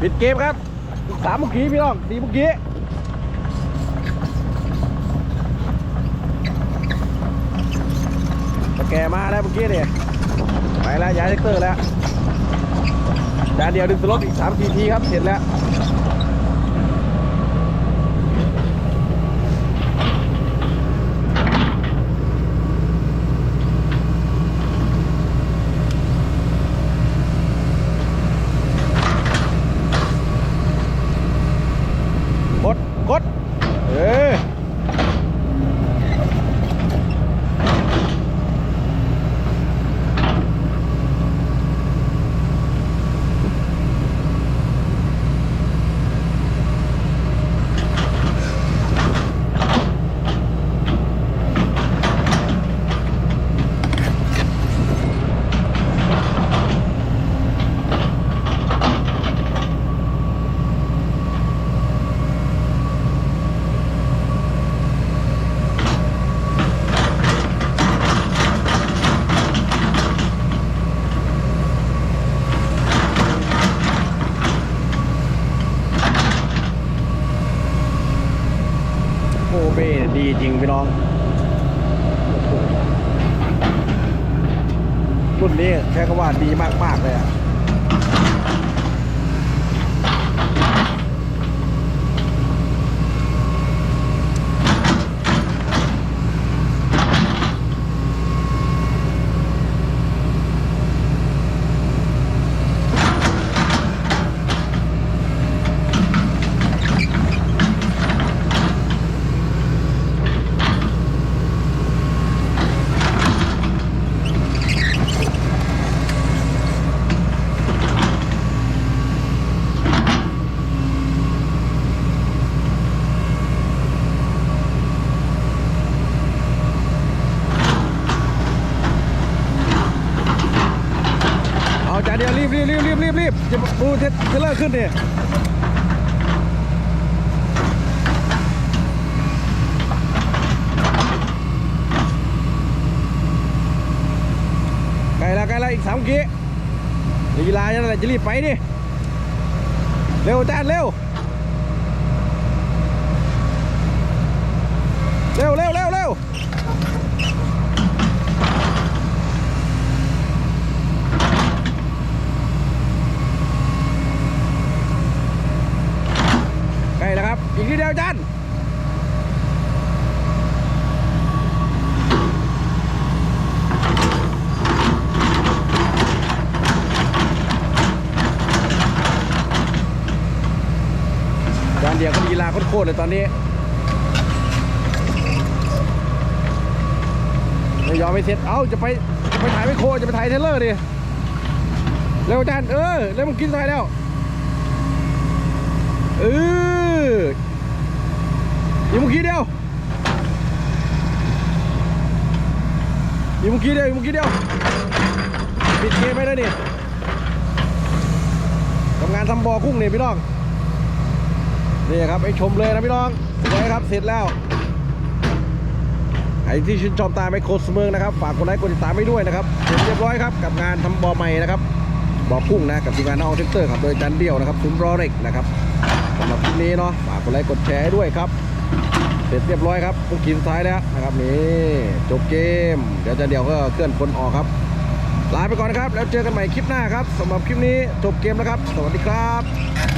ปิดเกมครับสามเมื่อกี้พี่น้องสี่เมื่อกี้แกมาแล้วเมื่อกี้เนี่ยไปแล้วย้ายเซกเตอร์แล้วจานเดียวดึงสล็อตอีกสามทีทีครับเสร็จแล้ว กด กด เออโอ้ เป้ดีจริงพี่น้องรุ่นนี้แค่คำว่าดีมากๆเลยอะ เอาจานเดียว รีบรีบจะดูเทเลอร์ขึ้นดิใกลแล้วใกลแล้วอีกสามกี้ลีลาอย่างไรจะรีบไปดิ เร็วจานเร็ว เร็วเร็วเร็วเร็ว ใกล้แล้วครับ อีกนิดเดียวจันจานเดียวก็ลีลาโคตรเลยตอนนี้ ไม่ยอมไม่เสร็จเอ้าจะไปจะไปถ่ายไม่โครจะไปถ่ายเทเลอร์ดิ เร็วจานเออ เร็วมันกินถ่ายแล้ว เอออี กี้เดียวอีกเมื่อกี้เดียวอีกเมื่อกี้เดียวปิดเกมไปแล้วนี่ทำงานทำบอกุ้งนี่พี่น้องนี่ครับให้ชมเลยนะพี่น้องสวยครับเสร็จแล้วใครที่ชื่นชอบตาไมโครสเมิงนะครับฝากกดไลค์กดติดตามไว้ด้วยนะครับเสร็จเรียบร้อยครับกับงานทำบอใหม่นะครับบอกุ้งนะกับทีมงานน้องเทคเตอร์ครับโดยจันเดียวนะครับศูนย์รอเร็กนะครับสำหรับคลิปนี้เนาะฝากกดไลค์กดแชร์ด้วยครับ เสร็จเรียบร้อยครับต้องกินท้ายแล้วนะครับนี่จบเกม เดี๋ยวจะเดี๋ยวก็เคลื่อนคนออกครับลาไปก่อนนะครับ แล้วเจอกันใหม่คลิปหน้าครับสำหรับคลิปนี้จบเกมแล้วครับ สวัสดีครับ